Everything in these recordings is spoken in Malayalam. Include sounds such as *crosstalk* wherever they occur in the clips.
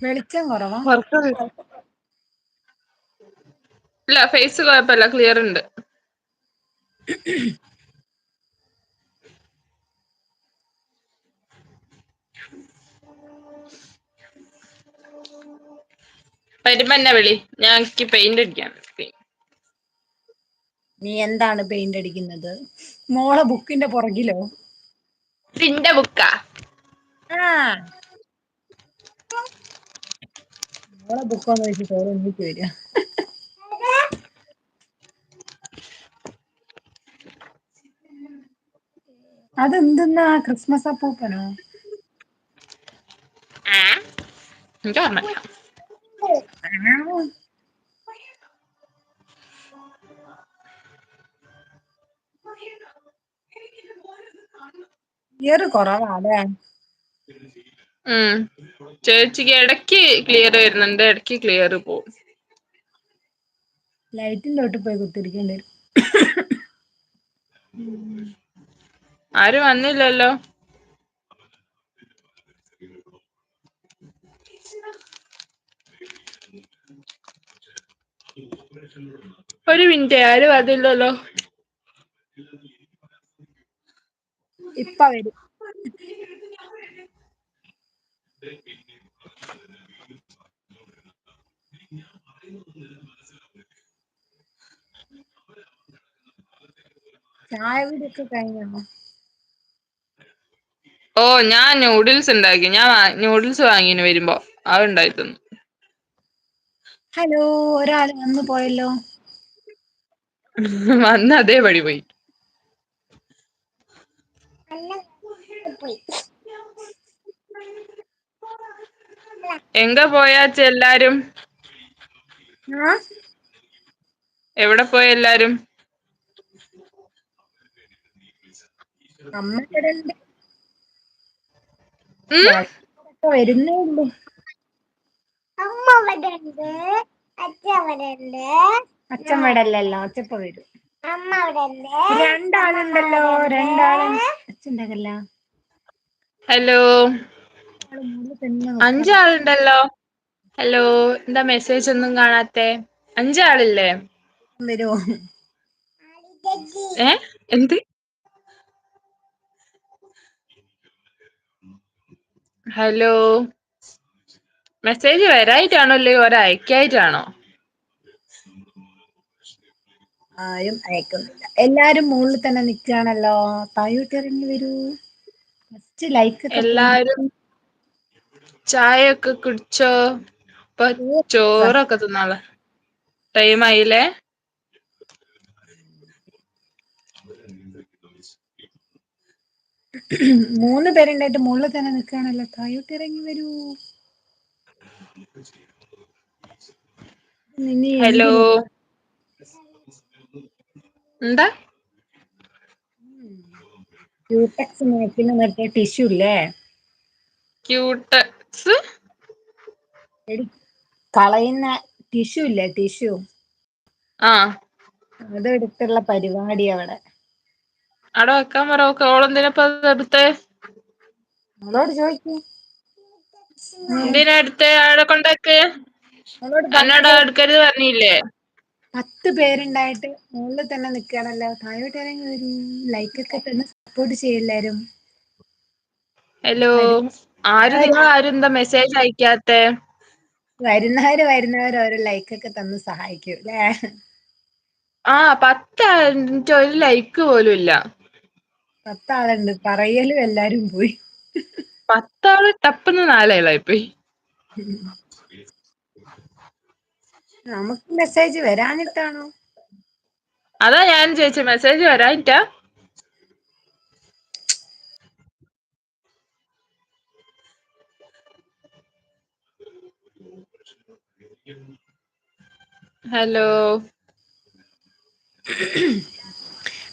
വെളിച്ചം കുറവാ. ഇല്ല ഫേസ് കുഴപ്പമില്ല ക്ലിയർ ഉണ്ട്. വരുമ്പോ എന്നെ വിളി? ഞാൻ പെയിന്റ് അടിക്കാൻ നീ എന്താണ് പെയിന്റ് അടിക്കുന്നത്? മോളെ ബുക്കിന്റെ പുറകിലോ? നിന്റെ ബുക്കാ ആ. മോളെ ബുക്കാന്ന് വെച്ചിട്ട് ഓരോ ഒന്നിച്ച് വരിക. അതെന്തെന്നാ ക്രിസ്മസ് അപ്പൂപ്പനോ? എനിക്ക് ഓർമ്മയില്ല. ഇയർ കുറവാല്ലേ ഉം. ചേച്ചിക്ക് ഇടയ്ക്ക് ക്ലിയർ വരുന്നുണ്ട്. ഇടയ്ക്ക് ക്ലിയർ പോവും. ലൈറ്റിന്റെ തൊട്ട് പോയി കുത്തിരിക്കേണ്ടി വരും. ആരും വന്നില്ലല്ലോ. ഒരു മിനിറ്റ് ആരും വന്നില്ലല്ലോ. ഇപ്പ വരും. ചായ കുടിയൊക്കെ കഴിഞ്ഞോ? ഓ ഞാൻ നൂഡിൽസ് ഉണ്ടാക്കി. ഞാൻ നൂഡിൽസ് വാങ്ങിന് വരുമ്പോ. അത് ഉണ്ടായി തന്നു ഹലോ ഒരാൾ വന്നു പോയല്ലോ. *laughs* വന്ന് അതേ പോയി. പോയി. എങ്ക പോയാച്ച എല്ലാരും? ആ? എവിടെ പോയ എല്ലാരും? അമ്മ ഇവിടെ ഉണ്ട് ഉം? ഇപ്പൊ വരുന്നേ ഉള്ളൂ. അമ്മ ഇവിടെ ഉണ്ട് അച്ഛൻ ഇവിടെ ഉണ്ട് അച്ഛൻ ഇവിടെ അല്ലല്ലോ. അച്ഛപ്പ വരും. അമ്മ ഇവിടെ ഉണ്ട് രണ്ടാളുണ്ടല്ലോ. രണ്ടാളും അച്ഛണ്ടാകല്ല ഹലോ? അഞ്ചാളുണ്ടല്ലോ. ഹലോ എന്താ മെസ്സേജ് ഒന്നും കാണാത്തെ? അഞ്ചാളില്ലേ? വരുമോ ഏ? എന്ത്? ഹലോ മെസ്സേജ് വരായിട്ടാണോ അല്ലെ ഒരയക്കായിട്ടാണോ? ആരും അയക്കുന്നില്ല. എല്ലാരും മുകളിൽ തന്നെ നിൽക്കുകയാണല്ലോ. തായോട്ട് ഇറങ്ങി വരൂ. ഫസ്റ്റ് ലൈക്ക് എല്ലാരും ചായയൊക്കെ കുടിച്ചോ? ഇപ്പൊ ചോറൊക്കെ തിന്നാൾ ടൈം ആയില്ലേ? മൂന്ന് പേരുണ്ടായിട്ട് മുകളിൽ തന്നെ നിൽക്കുകയാണല്ലോ. തായോട്ട് ഇറങ്ങി വരൂ. ഹലോ എന്താ ക്യൂടെക്സ് മാറ്റിന് മറ്റേ ടിഷ്യൂ ഇല്ലേ? ക്യൂട്ടക്സ് എടി കളയുന്ന ടിഷ്യൂ ഇല്ലേ ടിഷ്യൂ ആ. അതെടുത്തുള്ള പരിപാടി അവിടെ. അവിടെ വെക്കാൻ പറ ഓളെന്തിനപ്പ എടുത്തേ? അവളോട് ചോദിക്കൂ. എന്തിനാ എടുത്തേ? അവിടെ കൊണ്ടാക്ക്? അവളോട് എന്നോട് പറഞ്ഞത് എടുക്കരുത് പറഞ്ഞില്ലേ? പത്ത് പേരുണ്ടായിട്ട് മുകളിൽ തന്നെ നിൽക്കുകയാണല്ലോ താഴോട്ട് ഇറങ്ങി വരൂ. ലൈക്കൊക്കെ തന്നെ സപ്പോർട്ട് ചെയ്യല്ലാരും ഹലോ ആരും നിങ്ങൾ ആരും എന്താ മെസ്സേജ് അയക്കാത്തെ? വരുന്നവര് വരുന്നവര് ഓരോ ലൈക്കൊക്കെ തന്ന് സഹായിക്കും അല്ലേ ആ പത്ത് ഒരു ലൈക്ക് പോലും ഇല്ല. പത്താളുണ്ട്. പറയലും എല്ലാരും പോയി. പത്താൾ ടപ്പെന്ന് നാലാളായി പോയി. നമുക്ക് മെസ്സേജ് വരാനിട്ടാണോ അതാ ഞാൻ ചോദിച്ചത് മെസ്സേജ് വരാനിട്ടാ ഹലോ.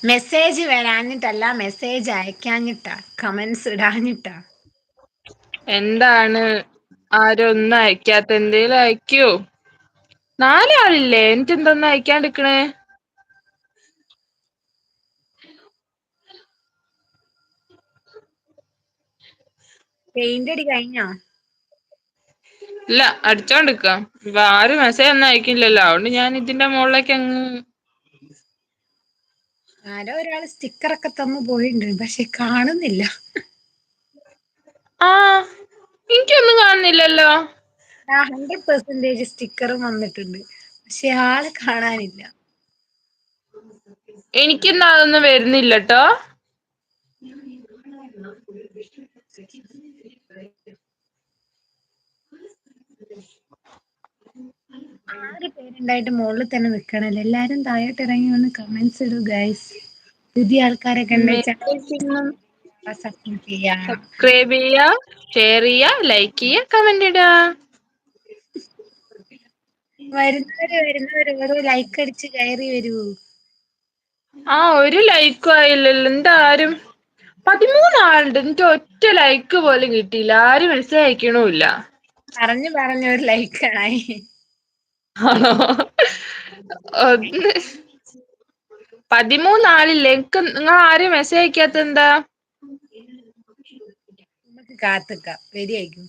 മെസ്സേജ് വരാഞ്ഞിട്ടല്ല മെസ്സേജ് അയക്കാഞ്ഞിട്ടാ കമന്റ്സ് ഇടാഞ്ഞിട്ടാ. എന്താണ്? ആരും ഒന്നും അയക്കാത്ത എന്തേലും അയക്കോ? നാലാളില്ലേ? എനിക്ക് എന്തൊന്നും അയക്കാണ്ടിരിക്കണേ? പെയിന്റ് അടി കഴിഞ്ഞോ? ഇല്ല അടിച്ചോണ്ടിക്കാം ഇപ്പൊ ആരും മെസ്സേജ് ഒന്നും അയക്കില്ലല്ലോ. അതുകൊണ്ട് ഞാൻ ഇതിന്റെ മുകളിലേക്ക് അങ്ങ് ആരോ ഒരാൾ സ്റ്റിക്കറൊക്കെ തന്നു പോയിട്ടുണ്ട് പക്ഷെ കാണുന്നില്ല. ആ എനിക്കൊന്നും കാണുന്നില്ലല്ലോ. ഹൺഡ്രഡ് പെർസെന്റേജ് സ്റ്റിക്കറും വന്നിട്ടുണ്ട്. പക്ഷെ ആൾ കാണാനില്ല. എനിക്കിന്ന് അതൊന്നും വരുന്നില്ലട്ടോ ആറ് പേരുണ്ടായിട്ട് മുകളിൽ തന്നെ നിക്കണല്ലേ? എല്ലാരും താഴോട്ട് ഇറങ്ങി വന്ന് കമന്റ്സ് ഇടൂ ഗൈസ് പുതിയ ആൾക്കാരൊക്കെ സബ്സ്ക്രൈബ് ചെയ്യാ. ഷെയർ ചെയ്യാ. ലൈക്ക് ചെയ്യാ കമന്റ് ഇടുക വരുന്നവര് വരുന്നവര് ഓരോ ലൈക്ക് അടിച്ച് കയറി വരൂ. ആ ഒരു ലൈക്കും ആയില്ലല്ലോ. എന്താരും? പതിമൂന്നാളുണ്ട് എന്നിട്ട് ഒറ്റ ലൈക്ക് പോലും കിട്ടിയില്ല. ആരും മെസ്സേജ് അയക്കണുല്ല പറഞ്ഞു പറഞ്ഞു ഒരു ലൈക്കായി ആണോ? ഒന്ന്. പതിമൂന്നാളില്ലേ? ആരും മെസ്സേജ് അയക്കാത്ത എന്താ? നമുക്ക് കാത്തിക്കാം. വരിയായിരിക്കും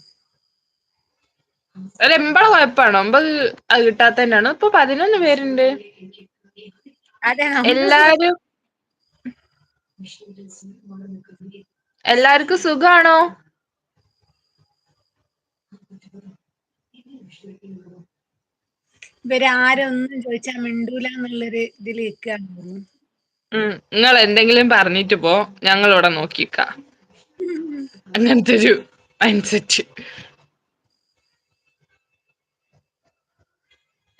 അത് എമ്പള കൊഴപ്പാണോ? എമ്പത് അത് കിട്ടാത്ത തന്നെയാണ്? ഇപ്പൊ പതിനൊന്ന് പേരുണ്ട്. അതെ എല്ലാരും എല്ലാവർക്കും സുഖാണോ? ഇവർ ആരും ഒന്നും ചോദിച്ചാ മിണ്ടൂല എന്നുള്ളൊരു ഇതിൽ നിക്കാന്ന് തോന്നുന്നു നിങ്ങൾ എന്തെങ്കിലും പറഞ്ഞിട്ട് പോ ഞങ്ങളിവിടെ നോക്കിക്ക. അങ്ങനത്തൊരു mind set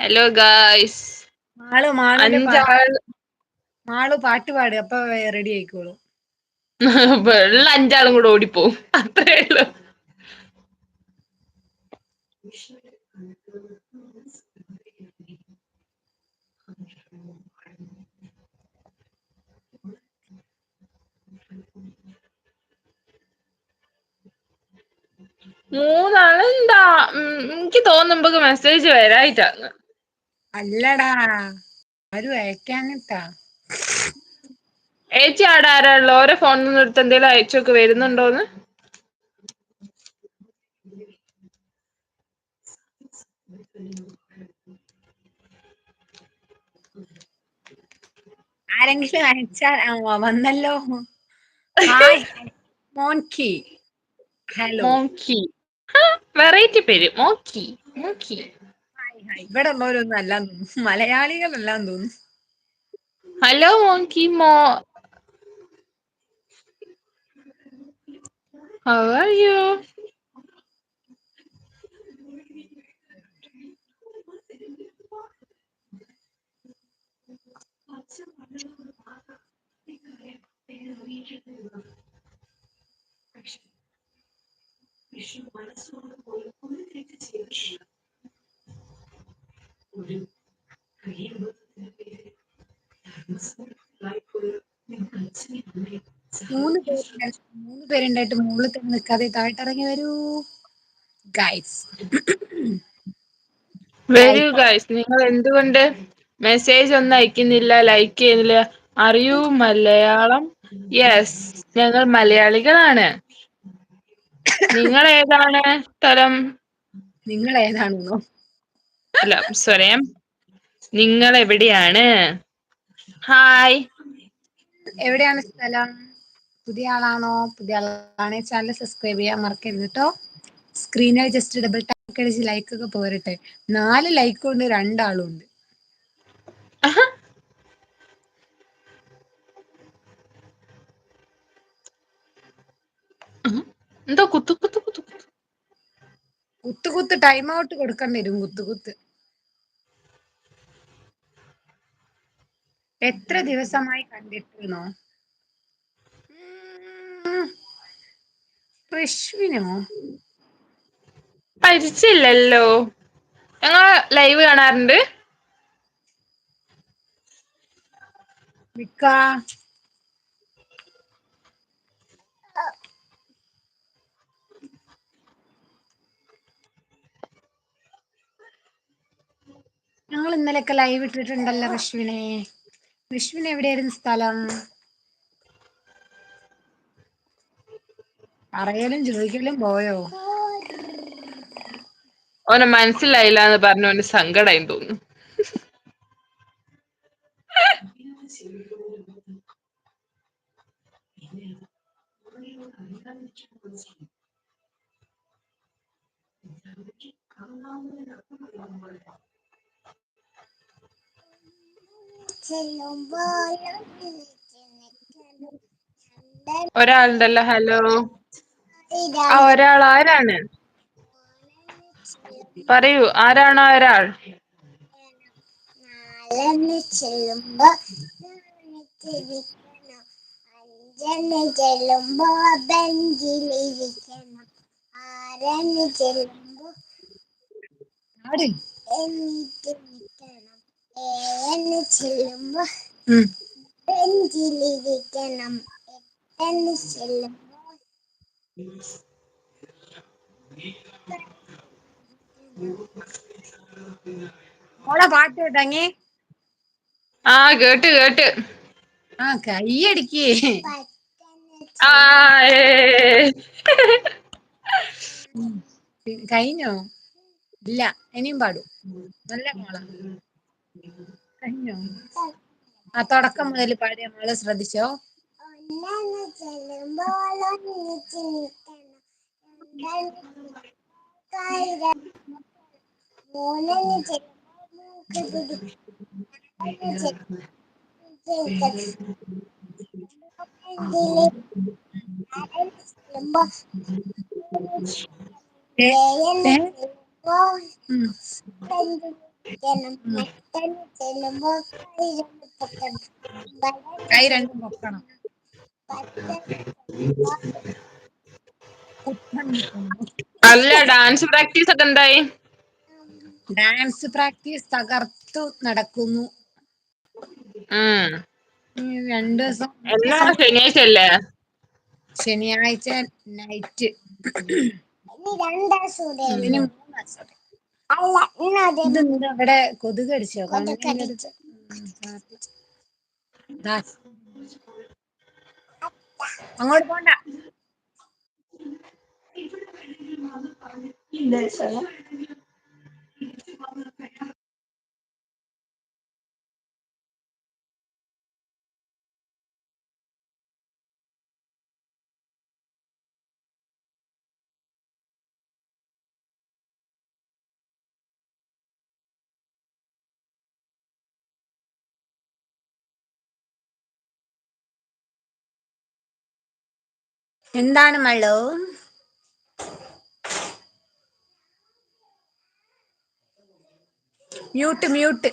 hello guys Malu Malu Malu പാട്ട് പാട് അപ്പൊ റെഡി ആയിക്കോളൂ. *laughs* അഞ്ചാളും കൂടെ അത്രേ അത്രേള്ളു മൂന്നാൾ എന്താ എനിക്ക് തോന്നുമ്പോ മെസ്സേജ് വരായിട്ടാന്ന് അല്ലടാ ആരും അയക്കാനിട്ടാ ഏച്ചി ആടെ ആരാളോ ഓരോ ഫോണിൽ നിന്ന് എടുത്ത് എന്തേലും അയച്ചൊക്കെ വരുന്നുണ്ടോന്ന്? ആരെങ്കിലും അയച്ചാ വന്നല്ലോ. മോൻകി. ഹലോ. മോങ്കി വെറൈറ്റി പേര് മോക്കി. മോക്കി. ഇവിടെ ഉള്ളവരൊന്നും അല്ലാന്ന് തോന്നുന്നു. മലയാളികളല്ലാന്ന് തോന്നുന്നു. ഹലോ മോങ്കി മോ. ഹൗ മൂന്ന് പേരുണ്ടായിട്ട് മൂന്ന് മുകളിൽ തന്നെ നിൽക്കാതെ താഴ്ത്ത് ഇറങ്ങി വരൂ. ഗൈസ് വരൂ ഗൈസ് നിങ്ങൾ എന്തുകൊണ്ട് മെസ്സേജ് ഒന്നും അയക്കുന്നില്ല ലൈക്ക് ചെയ്യുന്നില്ല? അറിയൂ മലയാളം? യെസ് ഞങ്ങൾ മലയാളികളാണ്. നിങ്ങൾ ഏതാണ് സ്ഥലം നിങ്ങൾ ഏതാണെന്നോ അല്ല സ്വരം. നിങ്ങൾ എവിടെയാണ് ഹായ്. എവിടെയാണ് സ്ഥലം? പുതിയ ആളാണോ? പുതിയ ആളാണെ ചാനൽ സബ്സ്ക്രൈബ് ചെയ്യാൻ മറക്കരുത് കേട്ടോ സ്ക്രീനിൽ ജസ്റ്റ് ഡബിൾ ടാപ്പ് അടിച്ച് ലൈക്ക് ഒക്കെ പോരട്ടെ. നാല് ലൈക്ക് ഉണ്ട് രണ്ടാളും ഉണ്ട് എന്താ എന്തോ കുത്തു കുത്തു കുത്തു കുത്തു. കുത്തുകുത്ത് ടൈം ഔട്ട് കൊടുക്കേണ്ടി വരും കുത്തുകുത്ത് എത്ര ദിവസമായി കണ്ടിട്ടിരുന്നോ പൃഷ്വിനോ പരിചയമില്ലല്ലോ. ഞങ്ങൾ ലൈവ് കാണാറുണ്ട്. മിക്ക ഞങ്ങൾ ഇന്നലെയൊക്കെ ലൈവ് ഇട്ടിട്ടുണ്ടല്ലോ വിഷ്ണുവിനെ വിഷ്ണുവിന് എവിടെയായിരുന്നു സ്ഥലം? പറയലും ചോദിക്കലും പോയോ? ഓനെ മനസ്സിലായില്ല എന്ന് പറഞ്ഞു ഓന് സങ്കടായി തോന്നുന്നു. ഒരാളുണ്ടല്ലോ ഹലോ. ആ ഒരാൾ ആരാണ്? പറയൂ ആരാണ് ഒരാൾ? ചെല്ലുമ്പോ ചിരിക്കണം അഞ്ചെണ്ണം ചെല്ലുമ്പോ ബെഞ്ചിലിരിക്കണം ആരെന്ന് ചെല്ലുമ്പോ ഏഴെണ്ണം ചെല്ലുമ്പോ ബെഞ്ചിലിരിക്കണം എട്ടെണ്ണം ചെല്ലുമ്പോ മോളെ പാട്ട് കേട്ടങ്ങി? ആ കേട്ട് കേട്ട്. ആ ഏ. കഴിഞ്ഞോ? ഇല്ല ഇനിയും പാടും. നല്ല മോള. കഴിഞ്ഞോ? ആ തുടക്കം മുതൽ പാടിയ മോളെ ശ്രദ്ധിച്ചോ? ഏ. കൈ രണ്ടും പൊക്കണം അല്ല ഡാൻസ് പ്രാക്ടീസ് ഒക്കെ എന്തായി ഡാൻസ് പ്രാക്ടീസ് തകർത്തു നടക്കുന്നു രണ്ടു ദിവസം ശനിയാഴ്ച അല്ലേ ശനിയാഴ്ച നൈറ്റ് മൂന്ന് ദിവസം. ഇതെന്താ ഇവിടെ കൊതുക് അടിച്ചോ. അങ്ങോട്ട് പോണ്ട. എന്താണ് മള്ളു? Mute mute.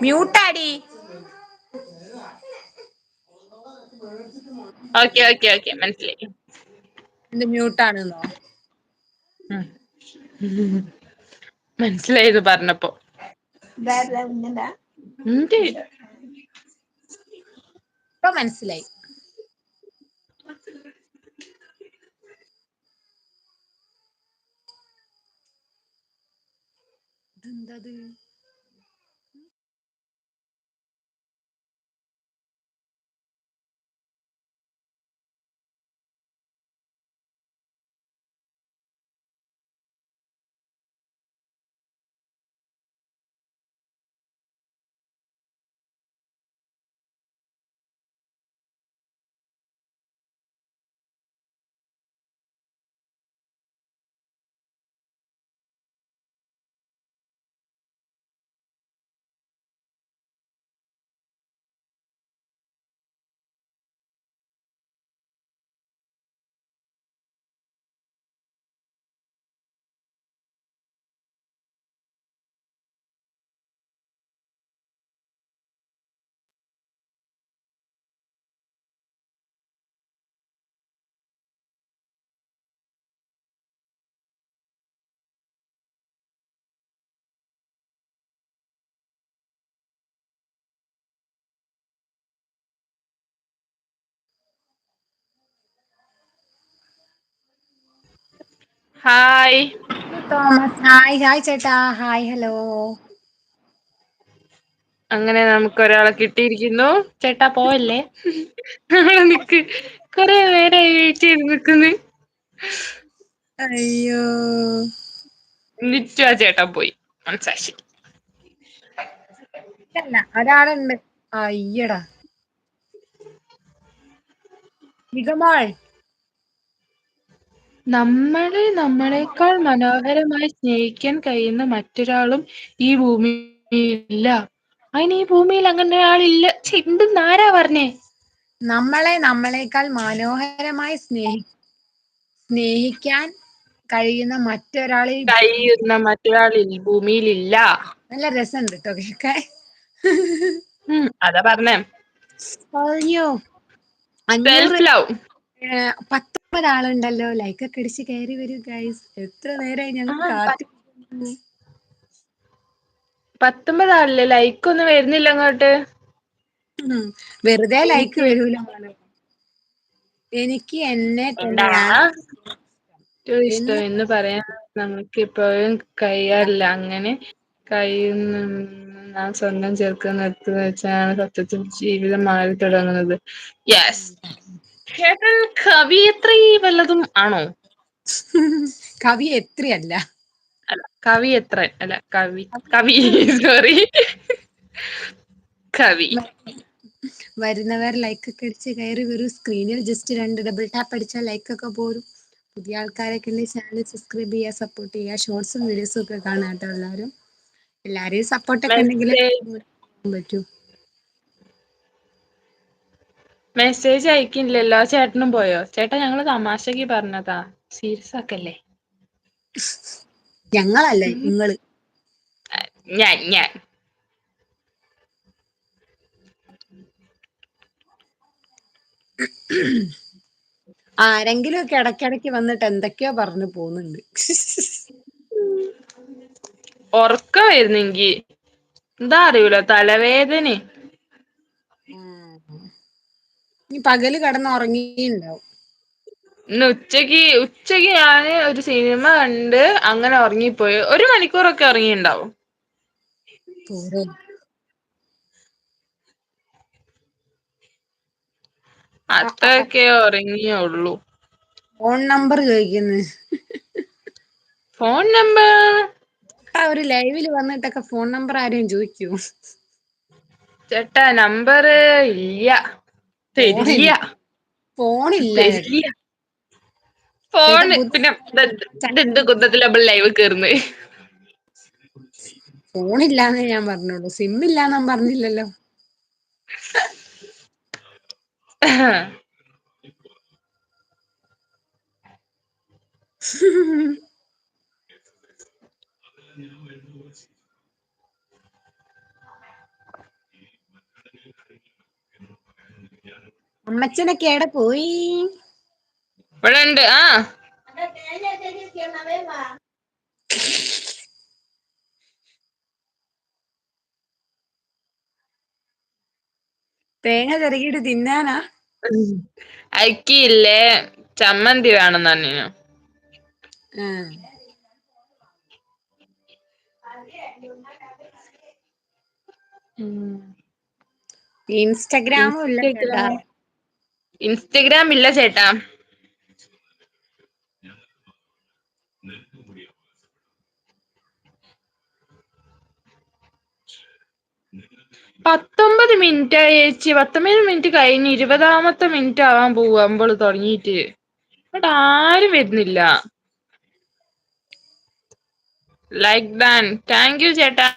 മ്യൂട്ടാടി. Okay okay okay. മനസ്സിലായി. മ്യൂട്ടാണെന്നോ. മനസ്സിലായത് പറഞ്ഞപ്പോ. ഇപ്പൊ മനസ്സിലായി. ഇതെന്തത് ഹായ്. തോമസ്. ഹായ് ഹായ് ചേട്ടാ. Hi hello. അങ്ങനെ നമുക്ക് ഒരാളെ കിട്ടിയിരിക്കുന്നു. ചേട്ടാ പോവല്ലേ? നിക്ക്? കൊറേ നേരായി വെയിറ്റ് ചെയ്ത് നിക്കുന്ന് അയ്യോ. ന്നിറ്റും ചേട്ടാ പോയി. മനസ്സാശി ഒരാളുണ്ട്. അയ്യടാ നിഗമോൾ നമ്മളെ നമ്മളെക്കാൾ മനോഹരമായി സ്നേഹിക്കാൻ കഴിയുന്ന മറ്റൊരാളും ഈ ഭൂമിയിലില്ല. അയിന് ഈ ഭൂമിയിൽ അങ്ങനെ ഒരാളില്ല. എന്തും ആരാ പറഞ്ഞേ? നമ്മളെ നമ്മളെക്കാൾ മനോഹരമായി സ്നേഹി സ്നേഹിക്കാൻ കഴിയുന്ന മറ്റൊരാളെ കഴിയുന്ന മറ്റൊരാൾ ഈ ഭൂമിയിലില്ല. നല്ല രസണ്ട് ട്ടോ കേക്കാൻ ഉം അതാ പറഞ്ഞേ. അയ്യോ അഞ്ഞൂറ് സെൽഫ് ലവ് ഏഹ് പത്തൊമ്പത് ആളുണ്ടല്ലോ ലൈക്ക് ഒക്കെ അടിച്ച് കയറി വരൂ ഗൈസ്. എത്ര നേരമായി ഞങ്ങൾ പത്തൊമ്പതാളല്ലേ പത്തൊമ്പതാളില്ലേ? ലൈക്ക് ഒന്നും വരുന്നില്ല അങ്ങോട്ട് വെറുതെ ലൈക്ക് വരൂല എനിക്ക് എന്നെ ഏറ്റവും ഇഷ്ടം എന്ന് പറയാൻ നമുക്ക് ഇപ്പോഴും കഴിയാറില്ല. അങ്ങനെ കഴിയുന്ന ഞാൻ സ്വന്തം ചേർക്കുന്ന വെച്ചാണ് സത്യത്തിൽ ജീവിതം മാറി തുടങ്ങുന്നത് യെസ് ചേട്ടൻ കവിയത്രി വല്ലതും ആണോ? കവിയത്രിയല്ല അല്ല. കവിയത്രൻ അല്ല കവി കവി സോറി കവി. വരുന്നവർ ലൈക്ക് ഒക്കെ അടിച്ച് കയറി വരും. സ്ക്രീനിൽ ജസ്റ്റ് രണ്ട് ഡബിൾ ടാപ്പ് അടിച്ചാൽ ലൈക്ക് ഒക്കെ പോരും. പുതിയ ആൾക്കാരൊക്കെ ഉണ്ടെങ്കിൽ ചാനൽ സബ്സ്ക്രൈബ് ചെയ്യാ സപ്പോർട്ട് ചെയ്യാ ഷോർട്സും വീഡിയോസും ഒക്കെ കാണാട്ടോ എല്ലാവരും. എല്ലാരെയും സപ്പോർട്ട് ഒക്കെ ഉണ്ടെങ്കിൽ പറ്റൂ. മെസ്സേജ് അയക്കില്ലല്ലോ ചേട്ടനും പോയോ? ചേട്ടാ ഞങ്ങൾ തമാശക്ക് പറഞ്ഞതാ. സീരിയസ് ആക്കല്ലേ? ഞങ്ങളല്ലേ നിങ്ങൾ? ഞാൻ ഞാൻ ആരെങ്കിലും ഒക്കെ ഇടയ്ക്കിടയ്ക്ക് വന്നിട്ട് എന്തൊക്കെയോ പറഞ്ഞു പോകുന്നുണ്ട്. ഉറക്കം വരുന്നെങ്കി. എന്താ അറിയൂല തലവേദന പകൽ കിടന്ന് ഉറങ്ങിണ്ടാവും ഇന്ന് ഉച്ചയ്ക്ക് ഉച്ചയ്ക്ക് ഞാൻ ഒരു സിനിമ കണ്ട് അങ്ങനെ ഉറങ്ങിപ്പോയി. ഒരു മണിക്കൂറൊക്കെ ഉറങ്ങിണ്ടാവും അത്രയൊക്കെ ഉറങ്ങിയുള്ളൂ ഫോൺ നമ്പർ ചോദിക്കുന്നു. Phone number? ആ ഒരു ലൈവിൽ വന്നിട്ടൊക്കെ ഫോൺ നമ്പർ ആരെയും ചോദിക്കൂ. ചേട്ടാ നമ്പർ ഇല്ല. തരില്ല ഫോണില്ല. തരില്ല ഫോണ് പിന്നെ ഇതെന്ത് കുന്തത്തിലാ നമ്മൾ ലൈവ് കേറുന്നത് ഫോണില്ലാന്ന് ഞാൻ പറഞ്ഞോളൂ. സിം ഇല്ലാന്ന് ഞാൻ പറഞ്ഞില്ലല്ലോ. *laughs* അമ്മച്ചനൊക്കെ എവിടെ പോയി? ഇവിടെണ്ട്. ആ. തേങ്ങ ചെറുകിട്ട് തിന്നാനാ? അയക്കില്ലേ ചമ്മന്തി വേണം ഉം. ഇൻസ്റ്റഗ്രാമും ഇല്ല ഇൻസ്റ്റഗ്രാം ഇല്ല ചേട്ടാ. പത്തൊമ്പത് മിനിറ്റ് ചേച്ചി പത്തൊമ്പത് മിനിറ്റ് കഴിഞ്ഞ് ഇരുപതാമത്തെ മിനിറ്റ് ആവാൻ പോവാ മ്പൾ തുടങ്ങിയിട്ട്. ഇങ്ങട്ട് ആരും വരുന്നില്ല. ലൈക്ക് ദാൻ താങ്ക് യു ചേട്ടാ.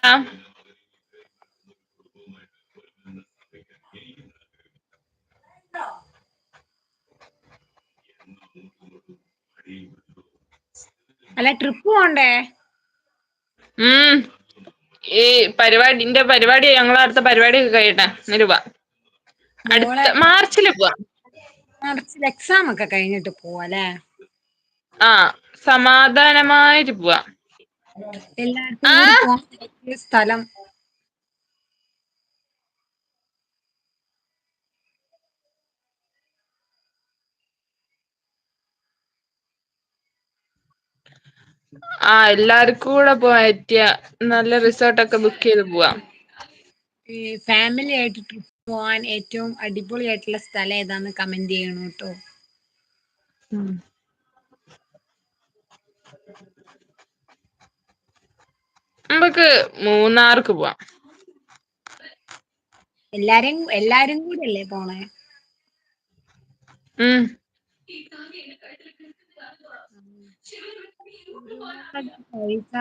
അല്ല ട്രിപ്പ് പോണ്ടേ? ഈ പരിപാടിന്റെ പരിപാടി ഞങ്ങൾ അടുത്ത പരിപാടി കഴിയട്ടെ എന്നിട്ട് അടുത്ത മാർച്ചിൽ പോവാ. മാർച്ചിൽ എക്സാം ഒക്കെ കഴിഞ്ഞിട്ട് പോവാല്ലേ ആ സമാധാനമായിട്ട് പോവാ. സ്ഥലം. ആഹ് എല്ലാവർക്കും കൂടെ പോവാൻ പറ്റിയ നല്ല റിസോർട്ട് ഒക്കെ ബുക്ക് ചെയ്ത് പോവാം. ഈ ഫാമിലി ആയിട്ട് ട്രിപ്പ് പോവാൻ ഏറ്റവും അടിപൊളി ആയിട്ടുള്ള സ്ഥലം ഏതാന്ന് കമന്റ് ചെയ്യണം കേട്ടോ. നമുക്ക് മൂന്നാർക്ക് പോവാം. എല്ലാരും എല്ലാരും കൂടെ അല്ലേ പോണേ പൈസ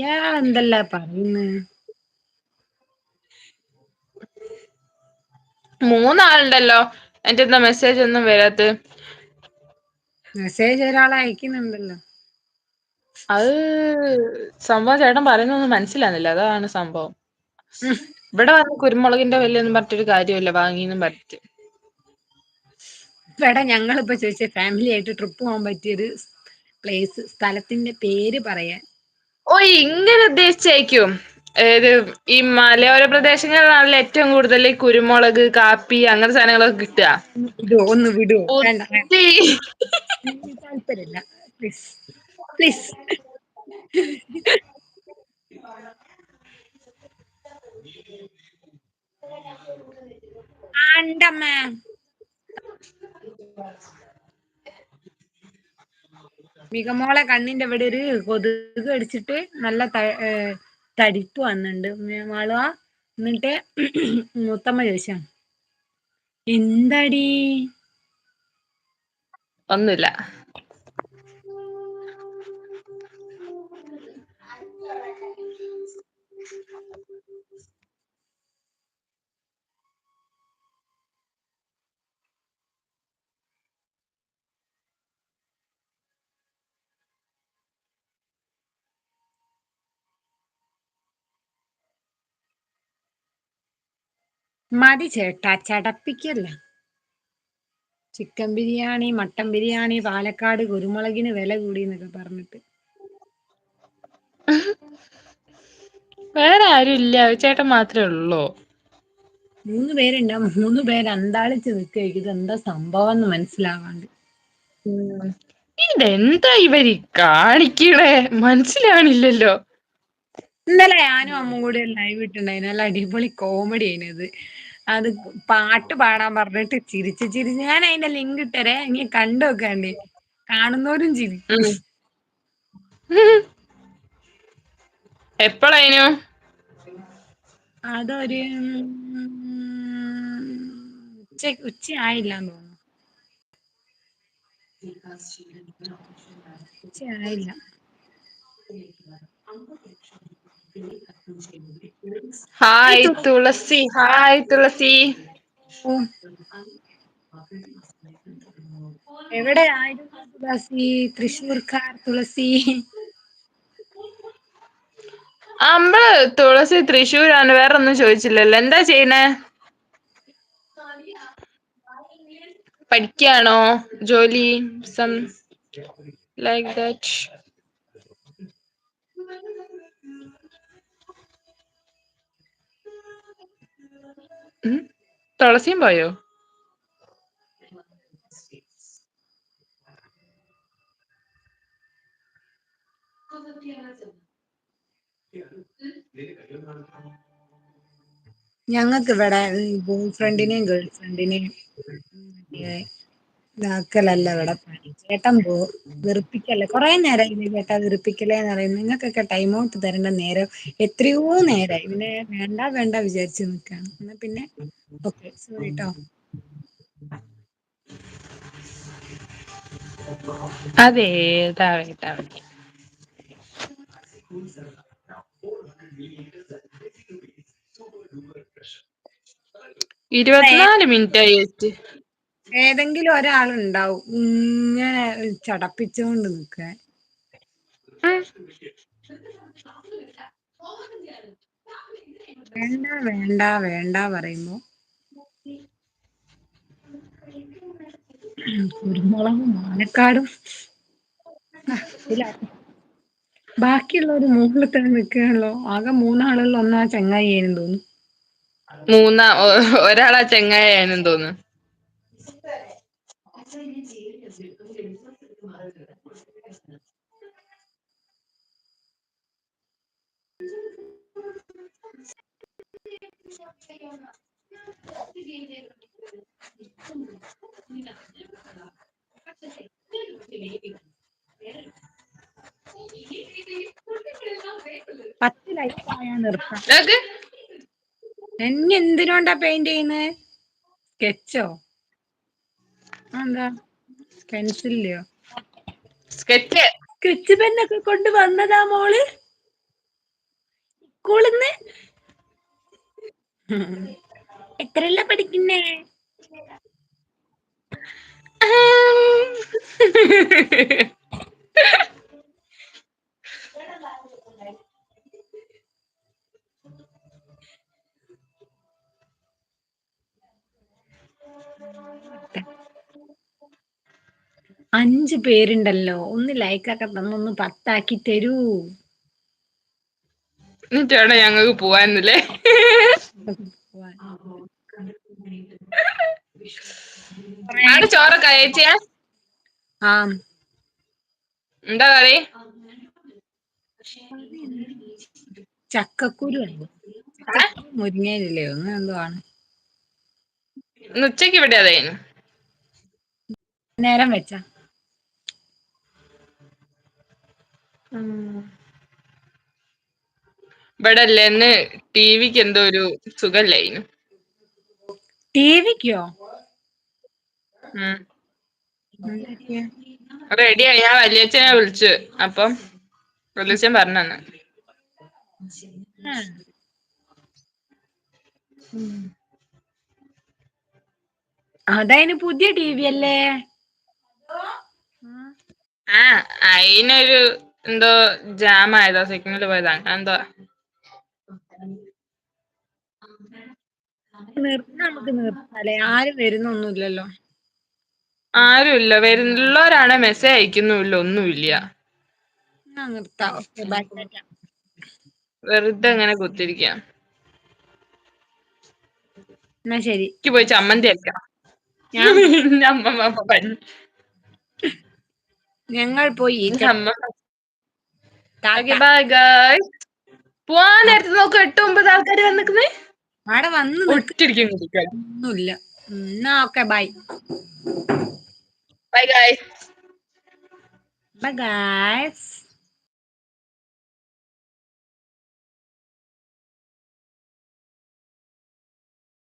യാ എന്തല്ല പറയുന്നേ? മൂന്നാളുണ്ടല്ലോ. എന്നിട്ടെന്താ മെസ്സേജ് ഒന്നും വരാത്ത. മെസ്സേജ് ഒരാൾ അയക്കുന്നുണ്ടല്ലോ. അത് സംഭവം ചേട്ടൻ പറയുന്നൊന്നും മനസ്സിലാകുന്നില്ല അതാണ് സംഭവം. ഇവിടെ വന്ന് കുരുമുളകിന്റെ വിലയൊന്നും പറഞ്ഞിട്ടൊരു കാര്യമില്ല. വാങ്ങിന്നും പറഞ്ഞിട്ട്. എടാ ഞങ്ങളിപ്പോ ചോദിച്ച ഫാമിലി ആയിട്ട് ട്രിപ്പ് പോകാൻ പറ്റിയൊരു പ്ലേസ് സ്ഥലത്തിന്റെ പേര് പറയാൻ. ഓ ഇങ്ങനെ ഉദ്ദേശിച്ചേക്കും. ഏത് ഈ മലയോര പ്രദേശങ്ങളിലാണല്ലോ ഏറ്റവും കൂടുതൽ കുരുമുളക് കാപ്പി അങ്ങനത്തെ സാധനങ്ങളൊക്കെ കിട്ടുക. വിടുവോ ഒന്ന് വിടുവോ താല്പര്യമില്ല. പ്ലീസ് പ്ലീസ് ആഹ് ഉണ്ടമ്മ മികമോളെ കണ്ണിന്റെ ഇവിടെ ഒരു കൊതുക് അടിച്ചിട്ട് നല്ല തടിപ്പ് വന്നിട്ടുണ്ട് തടിപ്പ് എന്നിട്ട് മുത്തമ്മ ചോദിച്ചാ എന്താടി? ഒന്നുല്ല മതി ചേട്ടാ ചടപ്പിക്കല്ല. ചിക്കൻ ബിരിയാണി മട്ടൻ ബിരിയാണി പാലക്കാട് കുരുമുളകിന് വില കൂടി എന്നൊക്കെ പറഞ്ഞിട്ട്. വേറെ ആരും ഇല്ല. ചേട്ടൻ മാത്രമേ ഉള്ളൂ. മൂന്ന് പേരുണ്ട്. മൂന്ന് പേര് അന്താളിച്ച് നിക്കുവാ ഇതെന്താ സംഭവംന്ന് മനസ്സിലാവാണ്ട്. ഉം. ഇതെന്താ ഇവർ കാണിക്കണേ? മനസ്സിലാവണില്ലല്ലോ. ഇന്നലെ ഞാനും അമ്മും കൂടി ലൈവ് ഇട്ടുണ്ടായി നല്ല അടിപൊളി കോമഡി ആയിനത് അത്. പാട്ട് പാടാൻ പറഞ്ഞിട്ട് ചിരിച്ച് ചിരിച്ച് ഞാൻ അതിന്റെ ലിങ്ക് ഇട്ടരെ. ഇനി കണ്ടു നോക്കേണ്ടി. കാണുന്നവരും ചിരിക്കും എപ്പോഴായിനു അതൊരു ഉച്ച ഉച്ച ആയില്ല തോന്നുന്നു. ഉച്ച ആയില്ല. ഹായ് തുളസി ഹായ് തുളസി എവിടെയായിരുന്നു തുളസി? തൃശ്ശൂർക്കാർ തുളസി. അമ്പൾ തുളസി തൃശ്ശൂരാണ്. വേറൊന്നും ചോദിച്ചില്ലല്ലോ. എന്താ ചെയ്യണേ? പഠിക്കാണോ? ജോലി സം ലൈക്ക് ദാറ്റ് ഉം. തുളസിയും പോയോ? ഞങ്ങക്ക് ഇവിടെ ബോയ് ഫ്രണ്ടിനെയും ഗേൾ ഫ്രണ്ടിനെയും ഇതാക്കലല്ല ഇവിടെ പണി. ചേട്ടൻ പോ വെറുപ്പിക്കല്ലേ? കുറേ നേരമായി ചേട്ടാ വെറുപ്പിക്കലേന്ന് പറയുന്നു നിങ്ങൾക്കൊക്കെ ടൈം ഔട്ട് തരേണ്ട നേരം എത്രയോ നേരമായി പിന്നെ വേണ്ട വേണ്ട വിചാരിച്ചു നിക്കാണ്. എന്നാ പിന്നെ ഓക്കെ സോറിട്ടോ അതെ താഴെ താഴെ ഇരുപത്തിനാല് മിനിറ്റ് ആയിട്ട് ഏതെങ്കിലും ഒരാളുണ്ടാവും ഇങ്ങനെ ചടപ്പിച്ചോണ്ട് നിക്കാൻ വേണ്ട വേണ്ട വേണ്ട പറയുമ്പോ. കുരുമുളകും മാനക്കാടും. ബാക്കിയുള്ളവര് മുകളിൽ തന്നെ നിൽക്കുകയാണല്ലോ. ആകെ മൂന്നാളുകളിൽ ഒന്നാ ചെങ്ങായി തോന്നുന്നു. മൂന്നാ ഒരാളാ ചെങ്ങായി തോന്നുന്നു. പത്ത് ലൈഫായാ നിർത്താം. എന്നെന്തിനോണ്ടാ പെയിന്റ് ചെയ്യുന്നത് കെച്ചോ എന്താ പെൻസിലോ സ്കെച്ച് സ്കെച്ച് പെന്നൊക്കെ കൊണ്ട് വന്നതാ മോൾ. സ്കൂളിന്ന് എത്രല്ല പഠിക്കുന്നേ? *laughs* അഞ്ച് പേരുണ്ടല്ലോ. ഒന്ന് ലൈക്കൊക്കെ തന്നൊന്ന് പത്താക്കി തരൂ. ചേട്ടാ ഞങ്ങൾക്ക് പോവാന്നല്ലേ ചോറൊക്കെ അയച്ചിയാ ആ. എന്താ കറി? ചക്കക്കുരു ഉണ്ട്. മുരിങ്ങയിലയോ അങ്ങനെ എന്തോ ആണ്. ഉച്ചയ്ക്ക് ഇവിടെ അതായിരുന്നു നേരം വെച്ച. ഇവിടെ അല്ലേന്ന് ടിവിക്ക് ടി വിക്ക് എന്തോ ഒരു സുഖല്ലായിരുന്നു ടിവിക്കോ? റെഡിയായി ഞാൻ വലിയച്ഛനെ വിളിച്ചു. അപ്പം വലിയച്ഛൻ പറഞ്ഞു അതതിന് പുതിയ ടി വി അല്ലേ ആ അയിനൊരു എന്തോ ജാം ആയതാ സിഗ്നൽ പോയതാ. അങ്ങനെ എന്തോ. നമുക്ക് നിർത്താലേ ആരും വരുന്നൊന്നുമില്ലല്ലോ. ആരുമില്ല. വരുന്നുള്ളവരാണ് മെസ്സേജ് അയക്കുന്നുമില്ല. ഒന്നുമില്ല. നിർത്താം. വെറുതെ അങ്ങനെ കുത്തിരിക്കാം. എന്നാ ശരി. പോയി ചമ്മന്തി അയക്കാം *laughs* ഞങ്ങൾ പോയി എന്റെ പോവാൻ നേരത്തെ നോക്ക് എട്ട് ഒമ്പത് ആൾക്കാർ വന്നിക്കുന്നേ അവിടെ വന്ന് നിൽക്കൊന്നുമില്ല എന്നാ okay bye bye guy bye guys